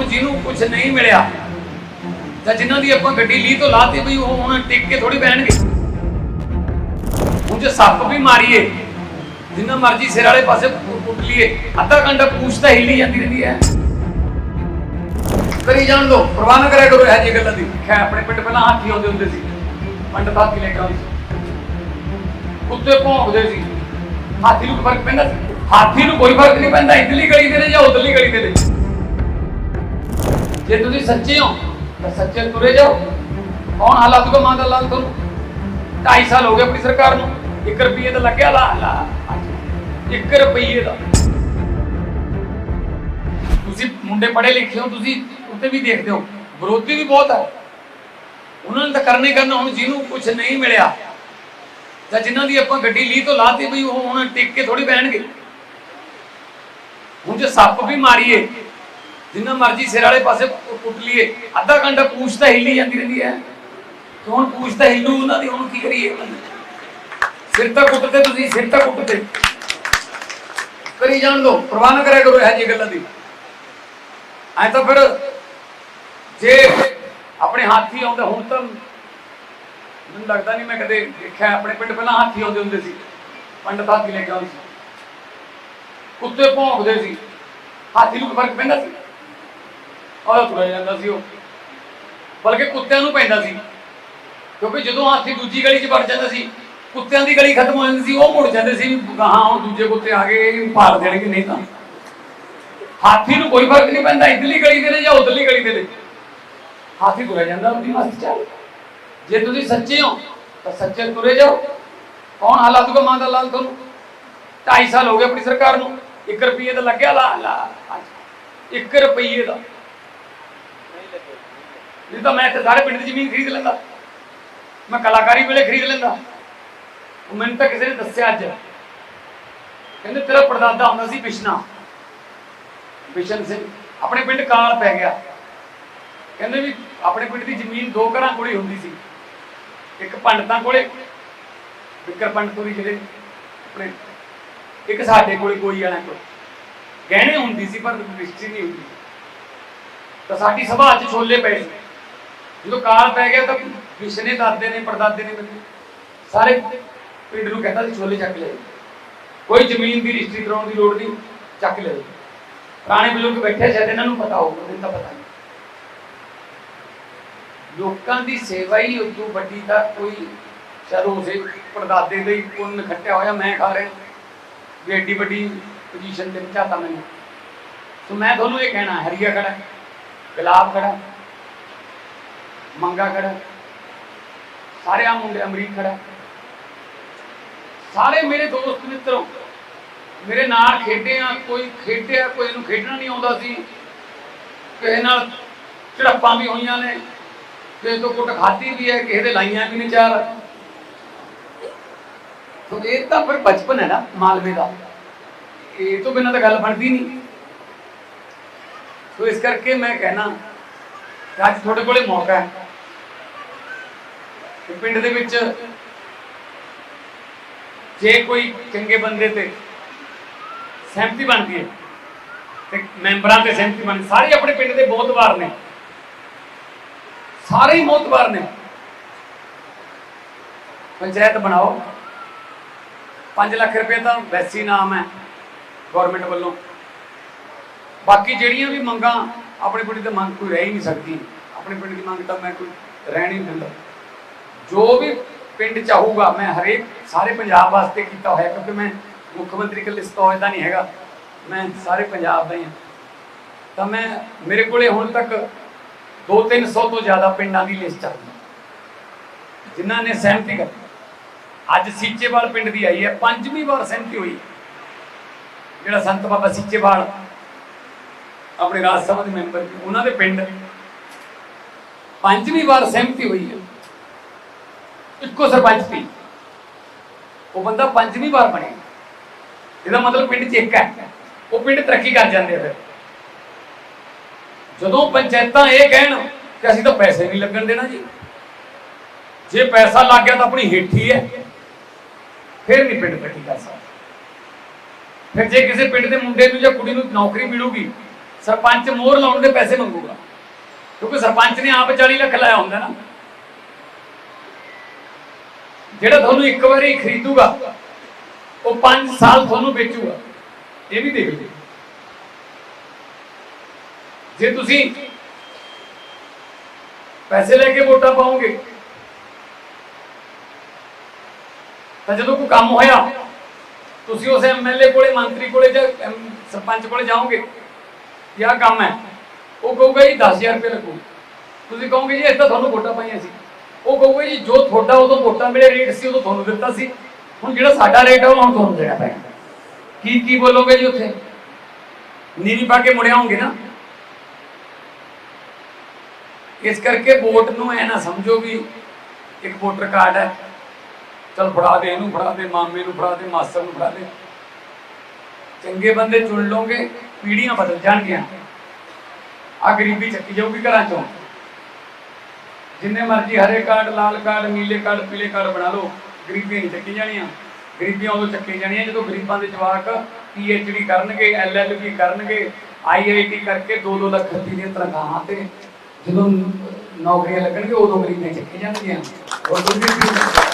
ਹੁਣ ਜਿਹਨੂੰ ਕੁਝ ਨਹੀਂ ਮਿਲਿਆ, ਤਾਂ ਜਿਨ੍ਹਾਂ ਦੀ ਆਪਾਂ ਗੱਡੀ ਲੀ ਤੋਂ ਲਾਤੀ ਬਈ ਉਹ ਹੁਣ ਟਿਕ ਕੇ ਥੋੜੀ ਬਹਿਣਗੇ। ਹੁਣ ਜੇ ਸੱਪ ਵੀ ਮਾਰੀਏ, ਜਿੰਨਾ ਮਰਜ਼ੀ ਸਿਰ ਵਾਲੇ ਪਾਸੇ ਪੁੱਟ ਲਈਏ, ਅੱਧਾ ਘੰਟਾ ਪੂਛ ਤਾਂ ਹਿੱਲੀ ਜਾਂਦੀ ਰਹਿੰਦੀ ਹੈ। ਕਰੀ ਜਾਣ ਦੋ, ਪਰਵਾਹ ਨਾ ਕਰਿਆ ਕਰੋ ਇਹ ਜੀ ਗੱਲਾਂ ਦੀ। ਖੈ ਆਪਣੇ ਪਿੰਡ ਪਹਿਲਾਂ ਹਾਥੀ ਆਉਂਦੇ ਹੁੰਦੇ ਸੀ ਪੰਡਤ ਹਾਥੀ ਲੈ ਕੇ ਆਉਂਦੇ ਸੀ ਕੁੱਤੇ ਭੌਂਕਦੇ ਸੀ। ਹਾਥੀ ਨੂੰ ਫ਼ਰਕ ਪੈਂਦਾ ਸੀ? ਹਾਥੀ ਨੂੰ ਕੋਈ ਫ਼ਰਕ ਨਹੀਂ ਪੈਂਦਾ, ਇਧਰਲੀ ਗਲੀ ਦੇ ਨੇ ਜਾਂ ਉਧਰਲੀ ਗਲੀ ਦੇ ਨੇ? ਜੇ ਤੁਸੀਂ ਸੱਚੇ ਹੋ, ਤਾਂ ਸੱਚੇ ਤੁਰੇ ਜਾਓ। ਕੌਣ ਹਾਲਾਤ ਕੋ ਮੰਨਦਾ ਲਾਲ ਤੁਹਾਨੂੰ? 2.5 ਸਾਲ ਹੋ ਗਏ ਆਪਣੀ ਸਰਕਾਰ ਨੂੰ। 1 ਰੁਪਏ ਦਾ ਲੱਗਿਆ, ਲਾ ਲਾ। 1 ਰੁਪਏ ਦਾ। ਤੁਸੀਂ ਮੁੰਡੇ ਪੜ੍ਹੇ ਲਿਖੇ ਹੋ, ਤੁਸੀਂ ਉੱਤੇ ਵੀ ਦੇਖਦੇ ਹੋ। ਵਿਰੋਧੀ ਵੀ ਬਹੁਤ ਹੈ। ਉਹਨਾਂ ਨੇ ਤਾਂ ਕਰਨਾ ਹੀ ਕਰਨਾ, ਹੁਣ ਜਿਹਨੂੰ ਕੁਝ ਨਹੀਂ ਮਿਲਿਆ। ਜਾਂ ਜਿਨ੍ਹਾਂ ਦੀ ਆਪਾਂ ਗੱਡੀ ਲੀ ਤੋਂ ਲਾਤੀ, ਬਈ ਉਹ ਹੁਣ ਟਿਕ ਕੇ ਥੋੜੀ ਬਹਿਣਗੇ। ਹੁਣ ਜੇ ਸੱਪ ਵੀ ਮਾਰੀਏ ਜਿੰਨਾ ਮਰਜ਼ੀ ਸਿਰ ਵਾਲੇ ਪਾਸੇ ਕੁੱਟ ਲਈਏ। ਅੱਧਾ ਘੰਟਾ ਪੂਛ ਤਾਂ ਹਿੱਲੀ ਜਾਂਦੀ ਰਹਿੰਦੀ ਹੈ। ਤੇ ਹੁਣ ਪੂਛ ਤਾਂ ਹਿੱਲੂ? ਉਹਨਾਂ ਦੀ ਹੁਣ ਕੀ ਕਰੀਏ? ਸਿਰ ਤਾਂ ਕੁੱਟਦੇ ਤੁਸੀਂ, ਸਿਰ ਤਾਂ ਕੁੱਟਦੇ। ਕਰੀ ਜਾਣ ਦੋ ਪ੍ਰਵਾਹ ਨਾ ਕਰਿਆ ਕਰੋ ਇਹ ਜੀ ਗੱਲਾਂ ਦੀ। ਐ ਤਾਂ ਫਿਰ ਜੇ ਆਪਣੇ ਹਾਥੀ ਆਉਂਦੇ ਹੁਣ ਤਾਂ ਮੈਨੂੰ ਲੱਗਦਾ ਨਹੀਂ ਮੈਂ ਕਦੇ ਦੇਖਿਆ ਆਪਣੇ ਪਿੰਡ ਪਹਿਲਾਂ ਹਾਥੀ ਆਉਂਦੇ ਹੁੰਦੇ ਸੀ। ਪੰਡਤ ਹਾਥੀ ਲੈ ਕੇ ਆਉਂਦੇ ਸੀ। ਕੁੱਤੇ ਭੌਂਕਦੇ ਸੀ। ਹਾਥੀ ਨੂੰ ਕੋਈ ਫ਼ਰਕ ਪੈਂਦਾ ਸੀ? ਉਹ ਤੁਰਿਆ ਜਾਂਦਾ ਸੀ ਉਹ। ਬਲਕਿ ਕੁੱਤਿਆਂ ਨੂੰ ਪੈਂਦਾ ਸੀ। ਕਿਉਂਕਿ ਜਦੋਂ ਹਾਥੀ ਦੂਜੀ ਗਲੀ 'ਚ ਵੜ ਜਾਂਦਾ ਸੀ, ਕੁੱਤਿਆਂ ਦੀ ਗਲੀ ਖਤਮ ਹੋ ਜਾਂਦੀ ਸੀ, ਉਹ ਮੁੜ ਜਾਂਦੇ ਸੀ, ਗਾਹਾਂ ਹੁਣ ਦੂਜੇ ਕੁੱਤੇ ਆ ਗਏ ਇਹਨੂੰ ਦੇਣਗੇ, ਨਹੀਂ ਤਾਂ। ਹਾਥੀ ਨੂੰ ਕੋਈ ਫ਼ਰਕ ਨਹੀਂ ਪੈਂਦਾ, ਇਧਰਲੀ ਗਲੀ ਦੇ ਨੇ ਜਾਂ ਉਧਰਲੀ ਗਲੀ ਦੇ ਨੇ। ਹਾਥੀ ਤੁਰਿਆ ਜਾਂਦਾ ਉਹਦੀ ਮਸਤ ਚੱਲ। ਜੇ ਤੁਸੀਂ ਸੱਚੇ ਹੋ, ਤਾਂ ਸੱਚੇ ਤੁਰੇ ਜਾਓ। ਕੌਣ ਹਾਲਾਤ ਮਾਂ ਦਾ ਲਾਲ ਤੁਹਾਨੂੰ? 2.5 ਸਾਲ ਹੋ ਗਏ ਆਪਣੀ ਸਰਕਾਰ ਨੂੰ। 1 ਰੁਪਏ ਦਾ ਲੱਗਿਆ ਲਾ ਲਾ 1 ਰੁਪਏ ਦਾ। ਨਹੀਂ ਤਾਂ ਮੈਂ ਇੱਥੇ ਸਾਰੇ ਪਿੰਡ ਦੀ ਜ਼ਮੀਨ ਖਰੀਦ ਲੈਂਦਾ। ਮੈਂ ਕਲਾਕਾਰੀ ਵੇਲੇ ਖਰੀਦ ਲੈਂਦਾ। ਉਹ ਮੈਨੂੰ ਤਾਂ ਕਿਸੇ ਨੇ ਦੱਸਿਆ ਅੱਜ। ਕਹਿੰਦੇ ਤੇਰਾ ਪੜਦਾਦਾ ਹੁੰਦਾ ਸੀ ਬਿਸ਼ਨਾ ਬਿਸ਼ਨ ਸਿੰਘ, ਆਪਣੇ ਪਿੰਡ ਕਾਲ ਪੈ ਗਿਆ। ਕਹਿੰਦੇ ਵੀ ਆਪਣੇ ਪਿੰਡ ਦੀ ਜ਼ਮੀਨ ਦੋ ਘਰਾਂ ਕੋਲੇ ਹੁੰਦੀ ਸੀ। ਇੱਕ ਪੰਡਤਾਂ ਕੋਲੇ, ਵਿਕਰ ਪੰਡਤੂਰੀ ਜਿਹੜੇ ਆਪਣੇ, ਇੱਕ ਸਾਡੇ ਕੋਲੇ, ਕੋਈ ਵਾਲਿਆਂ ਕੋਲ। ਗਹਿਣੇ ਹੁੰਦੀ ਸੀ, ਪਰ ਰਜਿਸਟਰੀ ਨਹੀਂ ਹੁੰਦੀ। ਤਾਂ ਸਾਡੀ ਸਭਾ 'ਚ ਛੋਲੇ ਪਏ ਸੀ ਜਦੋਂ ਕਾਲ ਪੈ ਗਿਆ ਤਾਂ ਵਿਸ਼ਨੇ ਦਾਦੇ ਨੇ ਪੜਦਾਦੇ ਨੇ ਮੈਨੂੰ। ਸਾਰੇ ਪਿੰਡ ਨੂੰ ਕਹਿੰਦਾ ਸੀ ਛੋਲੇ ਚੱਕ ਲਿਆਓ ਕੋਈ ਜ਼ਮੀਨ ਦੀ ਰਜਿਸਟਰੀ ਕਰਾਉਣ ਦੀ ਲੋੜ ਨਹੀਂ, ਚੱਕ ਲਿਆਓ ਪੁਰਾਣੇ ਬਜ਼ੁਰਗ ਬੈਠੇ ਸ਼ਾਇਦ ਇਹਨਾਂ ਨੂੰ ਪਤਾ ਹੋਊਗਾ, ਮੈਨੂੰ ਤਾਂ ਪਤਾ ਨਹੀਂ। ਲੋਕਾਂ ਦੀ ਸੇਵਾ ਹੀ ਉਦੋਂ ਵੱਡੀ ਤਾਂ ਕੋਈ ਸ਼ਾਇਦ ਉਸੇ ਪਰਦਾਦੇ ਦਾ ਹੀ ਪੁੰਨ ਖੱਟਿਆ ਹੋਇਆ, ਮੈਂ ਖਾ ਰਿਹਾ। ਵੀ ਐਡੀ ਵੱਡੀ ਪੋਜੀਸ਼ਨ ਤੇ ਪਹੁੰਚਾਤਾ ਮੈਨੂੰ। ਸੋ ਮੈਂ ਤੁਹਾਨੂੰ ਇਹ ਕਹਿਣਾ, ਹਰੀਆ ਖੜਾ, ਗੁਲਾਬ ਖੜਾ। ਮੰਗਾ ਖੜਾ ਸਾਰਿਆਂ ਆ ਮੁੰਡੇ ਅਮਰੀਕ ਖੜਾ ਸਾਰੇ ਮੇਰੇ ਦੋਸਤ ਮਿੱਤਰੋ, ਮੇਰੇ ਨਾਲ ਖੇਡੇ ਆ, ਕੋਈ ਖੇਡਿਆ, ਕੋਈ ਨੂੰ ਖੇਡਣਾ ਨਹੀਂ ਆਉਂਦਾ ਸੀ। ਕਿਸੇ ਨਾਲ ਝੜਪਾਂ ਵੀ ਹੋਈਆਂ ਨੇ, ਕਿਸੇ ਤੋਂ ਕੁੱਟ ਖਾਧੀ ਵੀ ਹੈ, ਕਿਸੇ ਦੇ ਲਾਈਆਂ ਵੀ ਨੇ ਚਾਰ। ਤੋ ਇਹ ਤਾਂ ਫਿਰ ਬਚਪਨ ਹੈ ਨਾ, ਮਾਲਵੇ ਦਾ। ਇਹ ਤੋਂ ਬਿਨਾਂ ਤਾਂ ਗੱਲ ਬਣਦੀ ਨਹੀਂ। ਸੋ ਇਸ ਕਰਕੇ ਮੈਂ ਕਹਿਣਾ ਅੱਜ ਤੁਹਾਡੇ ਕੋਲੇ ਮੌਕਾ ਹੈ। ਪਿੰਡ ਦੇ ਵਿੱਚ ਜੇ ਕੋਈ ਚੰਗੇ ਬੰਦੇ ਤੇ ਸਹਿਮਤੀ ਬਣਦੀ ਹੈ, ਤੇ ਮੈਂਬਰਾਂ ਤੇ ਸਹਿਮਤੀ ਬਣ ਸਾਰੇ ਆਪਣੇ ਪਿੰਡ ਦੇ ਬਹੁਤ ਵਾਰ ਨੇ। ਸਾਰੇ ਹੀ ਬਹੁਤ ਵਾਰ ਨੇ। ਪੰਚਾਇਤ ਬਣਾਓ। 5 ਲੱਖ ਰੁਪਏ ਤਾਂ ਵੈਸੀ ਨਾਮ ਹੈ ਗਵਰਨਮੈਂਟ ਵੱਲੋਂ। ਬਾਕੀ ਜਿਹੜੀਆਂ ਵੀ ਮੰਗਾਂ ਆਪਣੇ ਪਿੰਡ ਦੀ ਮੰਗ ਕੋਈ ਰਹਿ ਹੀ ਨਹੀਂ ਸਕਦੀ। ਆਪਣੇ ਪਿੰਡ ਦੀ ਮੰਗ ਤਾਂ ਮੈਂ ਕੋਈ ਰਹਿ ਨਹੀਂ ਦਿੰਦਾ। ਜੋ ਵੀ ਪਿੰਡ ਚਾਹੂਗਾ ਮੈਂ ਹਰੇਕ ਸਾਰੇ ਪੰਜਾਬ ਵਾਸਤੇ ਕੀਤਾ ਹੋਇਆ, ਕਿਉਂਕਿ ਮੈਂ ਮੁੱਖ ਮੰਤਰੀ ਕੋਲ ਲਿਸਟ ਹੋਇਆ ਨਹੀਂ ਹੈਗਾ। ਮੈਂ ਸਾਰੇ ਪੰਜਾਬ ਦਾ ਹੀ ਹਾਂ। ਤਾਂ ਮੈਂ, ਮੇਰੇ ਕੋਲੇ ਹੁਣ ਤੱਕ 2-300 ਤੋਂ ਜ਼ਿਆਦਾ ਪਿੰਡਾਂ ਦੀ ਲਿਸਟ ਆ ਜਿਨ੍ਹਾਂ ਨੇ ਸਹਿਮਤੀ ਕਰ ਅੱਜ ਸੀਚੇਵਾਲ ਪਿੰਡ ਦੀ ਆਈ ਹੈ, ਪੰਜਵੀਂ ਵਾਰ ਸਹਿਮਤੀ ਹੋਈ। ਜਿਹੜਾ ਸੰਤ ਬਾਬਾ ਸੀਚੇਵਾਲ ਆਪਣੇ ਰਾਜ ਸਭਾ ਦੇ ਮੈਂਬਰ ਨੇ, ਉਹਨਾਂ ਦੇ ਪਿੰਡ ਪੰਜਵੀਂ ਵਾਰ ਸਹਿਮਤੀ ਹੋਈ ਹੈ। ਇੱਕੋ ਸਰਪੰਚ ਦੀ ਉਹ ਬੰਦਾ ਪੰਜਵੀਂ ਵਾਰ ਬਣਿਆ। ਇਹਦਾ ਮਤਲਬ ਪਿੰਡ 'ਚ ਇੱਕ ਹੈ। ਉਹ ਪਿੰਡ ਤਰੱਕੀ ਕਰ ਜਾਂਦੇ ਫਿਰ। ਜਦੋਂ ਪੰਚਾਇਤਾਂ ਇਹ ਕਹਿਣ ਕਿ ਅਸੀਂ ਤਾਂ ਪੈਸੇ ਨਹੀਂ ਲੱਗਣ ਦੇਣਾ ਜੀ। ਜੇ ਪੈਸਾ ਲੱਗ ਗਿਆ ਤਾਂ ਆਪਣੀ ਹੇਠੀ ਹੈ। ਫਿਰ ਨਹੀਂ ਪਿੰਡ ਤਰੱਕੀ ਕਰ ਸਕਦਾ। ਫਿਰ ਜੇ ਕਿਸੇ ਪਿੰਡ ਦੇ ਮੁੰਡੇ ਨੂੰ ਜਾਂ ਕੁੜੀ ਨੂੰ ਨੌਕਰੀ ਮਿਲੂਗੀ ਸਰਪੰਚ ਮੋਹਰ ਲਾਉਣ ਦੇ ਪੈਸੇ ਮੰਗੂਗਾ। ਕਿਉਂਕਿ ਸਰਪੰਚ ਨੇ ਆਪ 40 ਲੱਖ ਲਾਇਆ ਹੁੰਦਾ ਨਾ। ਜਿਹੜਾ ਤੁਹਾਨੂੰ ਇੱਕ ਵਾਰੀ ਖਰੀਦੂਗਾ, ਉਹ 5 ਸਾਲ ਤੁਹਾਨੂੰ ਵੇਚੂਗਾ। ਇਹ ਵੀ ਦੇਖ ਲਿਓ। ਜੇ ਤੁਸੀਂ ਪੈਸੇ ਲੈ ਕੇ ਵੋਟਾਂ ਪਾਓਗੇ, ਤਾਂ ਜਦੋਂ ਕੋਈ ਕੰਮ ਹੋਇਆ, ਤੁਸੀਂ ਉਸ ਐਮਐਲਏ ਕੋਲੇ, ਮੰਤਰੀ ਕੋਲੇ ਜਾਂ ਸਰਪੰਚ ਕੋਲੇ ਜਾਓਗੇ ਕਿ ਆਹ ਕੰਮ ਹੈ? ਉਹ ਕਹੂਗਾ ਜੀ 10000 ਰੁਪਏ ਲੱਗੂ। ਤੁਸੀਂ ਕਹੋਗੇ ਜੀ ਇਹ ਤੁਹਾਨੂੰ ਵੋਟਾਂ ਪਾਈਆਂ ਸੀ। ਉਹ ਕਹੂਗਾ ਜੀ, ਜੋ ਤੁਹਾਡਾ ਉਦੋਂ ਵੋਟਾਂ ਵੇਲੇ ਰੇਟ ਸੀ, ਉਦੋਂ ਤੁਹਾਨੂੰ ਦਿੱਤਾ ਸੀ। ਹੁਣ ਜਿਹੜਾ ਸਾਡਾ ਰੇਟ ਹੈ ਉਹ ਹੁਣ ਤੁਹਾਨੂੰ ਦੇਣਾ ਪੈਣਾ। ਕੀ ਕੀ ਬੋਲੋਗੇ ਜੀ ਉੱਥੇ? ਨੀਵੀਂ ਪਾ ਕੇ ਮੁੜਿਆ ਹੋਗੇ ਨਾ। ਇਸ ਕਰਕੇ ਵੋਟ ਨੂੰ ਐ ਨਾ ਸਮਝੋ ਵੀ ਇੱਕ ਵੋਟਰ ਕਾਰਡ ਹੈ। ਚਲ ਫੜਾ ਦੇ, ਇਹਨੂੰ ਫੜਾ ਦੇ, ਮਾਮੇ ਨੂੰ ਫੜਾ ਦੇ, ਮਾਸਟਰ ਨੂੰ ਫੜਾ ਦੇ। ਚੰਗੇ ਬੰਦੇ ਚੁਣ ਲਓਗੇ। ਪੀੜ੍ਹੀਆਂ ਬਦਲ ਜਾਣਗੀਆਂ। ਆ ਗਰੀਬੀ ਚੱਕੀ ਜਾਊਗੀ ਘਰਾਂ ਚੋਂ। ਜਿੰਨੇ ਮਰਜ਼ੀ ਹਰੇ ਕਾਰਡ, ਲਾਲ ਕਾਰਡ, ਨੀਲੇ ਕਾਰਡ, ਪੀਲੇ ਕਾਰਡ ਬਣਾ ਲਓ। ਗਰੀਬੀਆਂ ਨਹੀਂ ਚੱਕੀ ਜਾਣੀਆਂ। ਗਰੀਬੀਆਂ ਉਦੋਂ ਚੱਕੀ ਜਾਣੀਆਂ ਜਦੋਂ ਗਰੀਬਾਂ ਦੇ ਜਵਾਕ ਪੀਐਚਡੀ ਕਰਨਗੇ ਐਲਐਲਬੀ ਕਰਨਗੇ ਆਈਆਈਟੀ ਕਰਕੇ 2-2 ਲੱਖ ਰੁਪਏ ਦੀਆਂ ਤਨਖਾਹਾਂ ਤੇ ਜਦੋਂ ਨੌਕਰੀਆਂ ਲੱਗਣਗੇ ਉਦੋਂ ਗਰੀਬੀਆਂ ਚੱਕੀ ਜਾਣਗੀਆਂ। ਹੋਰ ਕੁਝ